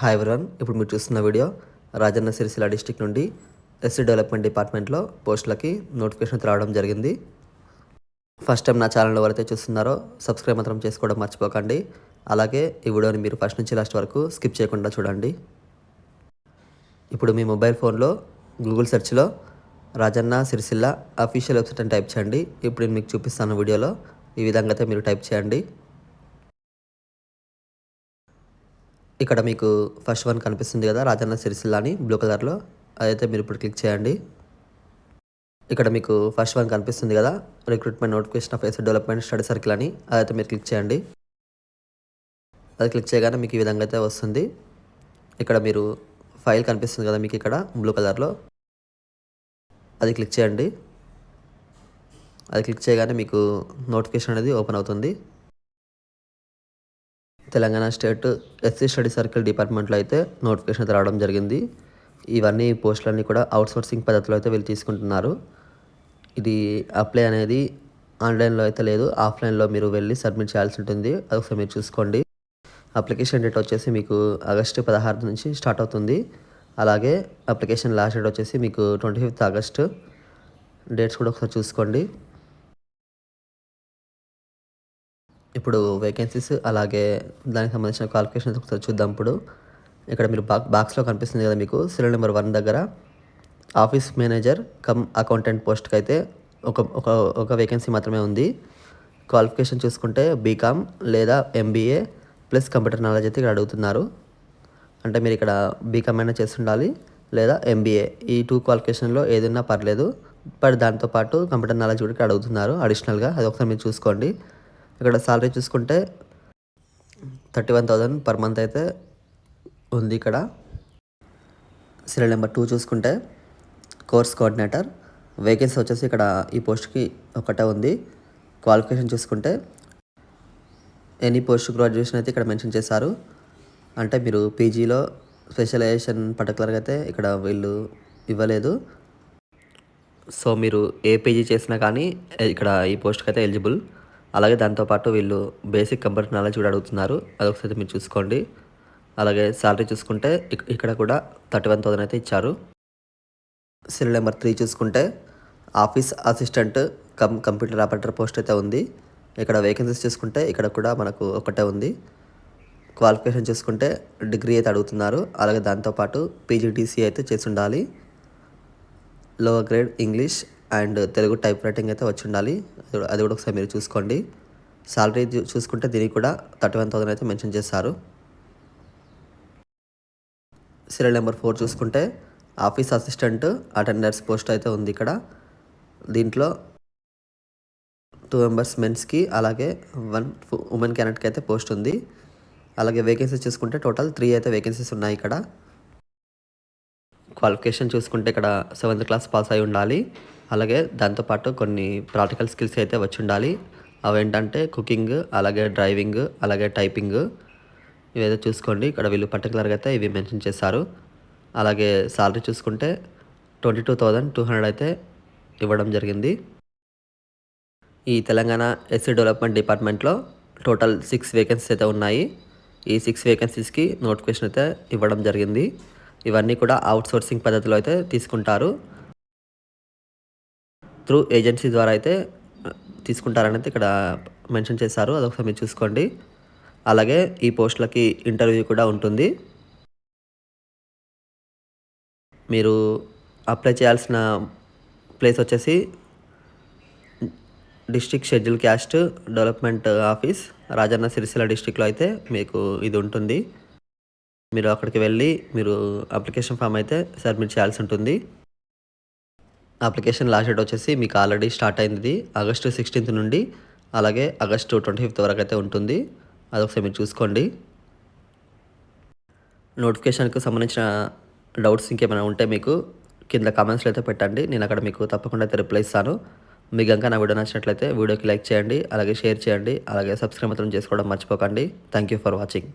Hi ఎవరన్ ఇప్పుడు మీరు చూస్తున్న వీడియో రాజన్న సిరిసిల్ల డిస్టిక్ నుండి ఎస్సీ డెవలప్మెంట్ డిపార్ట్మెంట్లో పోస్టులకి నోటిఫికేషన్ రావడం జరిగింది. ఫస్ట్ టైం నా ఛానల్ ఎవరైతే చూస్తున్నారో సబ్స్క్రైబ్ మాత్రం చేసుకోవడం మర్చిపోకండి. అలాగే ఈ వీడియోని మీరు ఫస్ట్ నుంచి లాస్ట్ వరకు స్కిప్ చేయకుండా చూడండి. ఇప్పుడు మీ మొబైల్ ఫోన్లో గూగుల్ సెర్చ్లో రాజన్న సిరిసిల్ల అఫీషియల్ వెబ్సైట్ అని టైప్ చేయండి. ఇప్పుడు నేను మీకు చూపిస్తాను వీడియోలో. ఈ విధంగా అయితే మీరు టైప్ చేయండి. ఇక్కడ మీకు ఫస్ట్ వన్ కనిపిస్తుంది కదా రాజన్న సిరిసిల్ల అని బ్లూ కలర్లో అదైతే మీరు ఇప్పుడు క్లిక్ చేయండి. ఇక్కడ మీకు ఫస్ట్ వన్ కనిపిస్తుంది కదా recruitment notification of SC development study circle అని. అదైతే మీరు క్లిక్ చేయండి. అది క్లిక్ చేయగానే మీకు ఈ విధంగా అయితే వస్తుంది. ఇక్కడ మీరు ఫైల్ కనిపిస్తుంది కదా మీకు ఇక్కడ బ్లూ కలర్లో అది క్లిక్ చేయండి. అది క్లిక్ చేయగానే మీకు నోటిఫికేషన్ అనేది ఓపెన్ అవుతుంది. Telangana state SC study circle డిపార్ట్మెంట్లో అయితే నోటిఫికేషన్ అయితే రావడం జరిగింది. ఇవన్నీ పోస్టులన్నీ కూడా అవుట్సోర్సింగ్ పద్ధతిలో అయితే వీళ్ళు తీసుకుంటున్నారు. ఇది అప్లై అనేది ఆన్లైన్లో అయితే లేదు. ఆఫ్లైన్లో మీరు వెళ్ళి సబ్మిట్ చేయాల్సి ఉంటుంది. అది ఒకసారి మీరు చూసుకోండి. అప్లికేషన్ డేట్ వచ్చేసి మీకు ఆగస్టు పదహారు నుంచి స్టార్ట్ అవుతుంది. అలాగే అప్లికేషన్ లాస్ట్ డేట్ వచ్చేసి మీకు ట్వంటీ ఫిఫ్త్ ఆగస్టు. డేట్స్ కూడా ఒకసారి చూసుకోండి. ఇప్పుడు వేకెన్సీస్ అలాగే దానికి సంబంధించిన క్వాలిఫికేషన్స్ ఒకసారి చూద్దాం ఇప్పుడు. ఇక్కడ మీరు బాక్ బాక్స్లో కనిపిస్తుంది కదా మీకు సీరియల్ నెంబర్ వన్ దగ్గర. ఆఫీస్ మేనేజర్ కమ్ అకౌంటెంట్ పోస్ట్కి అయితే ఒక ఒక ఒక వేకెన్సీ మాత్రమే ఉంది. క్వాలిఫికేషన్ చూసుకుంటే బీకామ్ లేదా ఎంబీఏ ప్లస్ కంప్యూటర్ నాలెడ్జ్ అయితే ఇక్కడ అడుగుతున్నారు. అంటే మీరు ఇక్కడ బీకామ్ అయినా చేస్తుండాలి లేదా ఎంబీఏ ఈ టూ క్వాలిఫికేషన్లో ఏదైనా పర్లేదు. బట్ దాంతోపాటు కంప్యూటర్ నాలెడ్జ్ కూడా ఇక్కడ అడుగుతున్నారు. అడిషనల్గా అది ఒకసారి మీరు చూసుకోండి. ఇక్కడ సాలరీ చూసుకుంటే thirty one thousand per month అయితే ఉంది ఇక్కడ. సీరియల్ నెంబర్ టూ చూసుకుంటే కోర్స్ కోఆర్డినేటర్ వేకెన్సీ వచ్చేసి ఇక్కడ ఈ పోస్ట్కి ఒకటే ఉంది. క్వాలిఫికేషన్ చూసుకుంటే ఎనీ పోస్ట్ గ్రాడ్యుయేషన్ అయితే ఇక్కడ మెన్షన్ చేశారు. అంటే మీరు పీజీలో స్పెషలైజేషన్ పర్టికులర్గా అయితే ఇక్కడ వీళ్ళు ఇవ్వలేదు. సో మీరు ఏ పీజీ చేసినా కానీ ఇక్కడ ఈ పోస్ట్కి అయితే ఎలిజిబుల్ అలాగే దాంతోపాటు వీళ్ళు బేసిక్ కంప్యూటర్ నాలెడ్జ్ కూడా అడుగుతున్నారు. అది ఒకసారి మీరు చూసుకోండి. అలాగే శాలరీ చూసుకుంటే ఇక్కడ కూడా థర్టీ వన్ థౌసండ్ అయితే ఇచ్చారు. సెల్ నెంబర్ త్రీ చూసుకుంటే office assistant cum computer operator post అయితే ఉంది. ఇక్కడ వేకెన్సీస్ చూసుకుంటే ఇక్కడ కూడా మనకు ఒకటే ఉంది. క్వాలిఫికేషన్ చూసుకుంటే డిగ్రీ అయితే అడుగుతున్నారు. అలాగే దాంతోపాటు పీజీటీసీ అయితే చేసి ఉండాలి. Lower grade English and Telugu type writing అయితే వచ్చి ఉండాలి అది కూడా ఒకసారి మీరు చూసుకోండి. సాలరీ చూసుకుంటే దీనికి కూడా థర్టీ వన్ థౌసండ్ అయితే మెన్షన్ చేస్తారు సీరియల్ నెంబర్ ఫోర్ చూసుకుంటే ఆఫీస్ అసిస్టెంట్ అటెండర్స్ పోస్ట్ అయితే ఉంది ఇక్కడ. దీంట్లో టూ మెంబర్స్ మెన్స్కి అలాగే వన్ ఉమెన్ క్యాండిడేట్కి అయితే పోస్ట్ ఉంది. అలాగే వేకెన్సీస్ చూసుకుంటే టోటల్ త్రీ అయితే వేకెన్సీస్ ఉన్నాయి ఇక్కడ. క్వాలిఫికేషన్ చూసుకుంటే ఇక్కడ సెవెంత్ క్లాస్ పాస్ అయి ఉండాలి. అలాగే దాంతోపాటు కొన్ని ప్రాక్టికల్ స్కిల్స్ అయితే వచ్చి ఉండాలి. అవేంటంటే కుకింగ్ అలాగే డ్రైవింగ్ అలాగే టైపింగ్ ఇవైతే చూసుకోండి. ఇక్కడ వీళ్ళు పర్టికులర్గా అయితే ఇవి మెన్షన్ చేశారు. అలాగే సాలరీ చూసుకుంటే twenty two thousand two hundred అయితే ఇవ్వడం జరిగింది. ఈ తెలంగాణ ఎస్సీ డెవలప్మెంట్ డిపార్ట్మెంట్లో టోటల్ సిక్స్ వేకెన్సీస్ అయితే ఉన్నాయి. ఈ సిక్స్ వేకెన్సీస్కి నోటిఫికేషన్ అయితే ఇవ్వడం జరిగింది. ఇవన్నీ కూడా అవుట్సోర్సింగ్ పద్ధతిలో అయితే తీసుకుంటారు. త్రూ ఏజెన్సీ ద్వారా అయితే తీసుకుంటారనేది ఇక్కడ మెన్షన్ చేశారు. అదొకసారి మీరు చూసుకోండి. అలాగే ఈ పోస్టులకి ఇంటర్వ్యూ కూడా ఉంటుంది. మీరు అప్లై చేయాల్సిన ప్లేస్ వచ్చేసి district schedule caste development office Rajanna Sircilla డిస్టిక్లో అయితే మీకు ఇది ఉంటుంది. మీరు అక్కడికి వెళ్ళి మీరు అప్లికేషన్ ఫామ్ అయితే సబ్మిట్ చేయాల్సి ఉంటుంది. అప్లికేషన్ లాస్ట్ డేట్ వచ్చేసి మీకు ఆల్రెడీ స్టార్ట్ అయింది. ఆగస్టు సిక్స్టీన్త్ నుండి అలాగే ఆగస్టు ట్వంటీ ఫిఫ్త్ వరకు అయితే ఉంటుంది. అదొకసారి మీరు చూసుకోండి. నోటిఫికేషన్కి సంబంధించిన డౌట్స్ ఇంకేమైనా ఉంటే మీకు కింద కామెంట్స్లో అయితే పెట్టండి. నేను అక్కడ మీకు తప్పకుండా అయితే రిప్లై ఇస్తాను. మీకు కనుక నా వీడియో నచ్చినట్లయితే వీడియోకి లైక్ చేయండి. అలాగే షేర్ చేయండి. అలాగే సబ్స్క్రైబ్ మాత్రం చేసుకోవడం మర్చిపోకండి. Thank you for watching.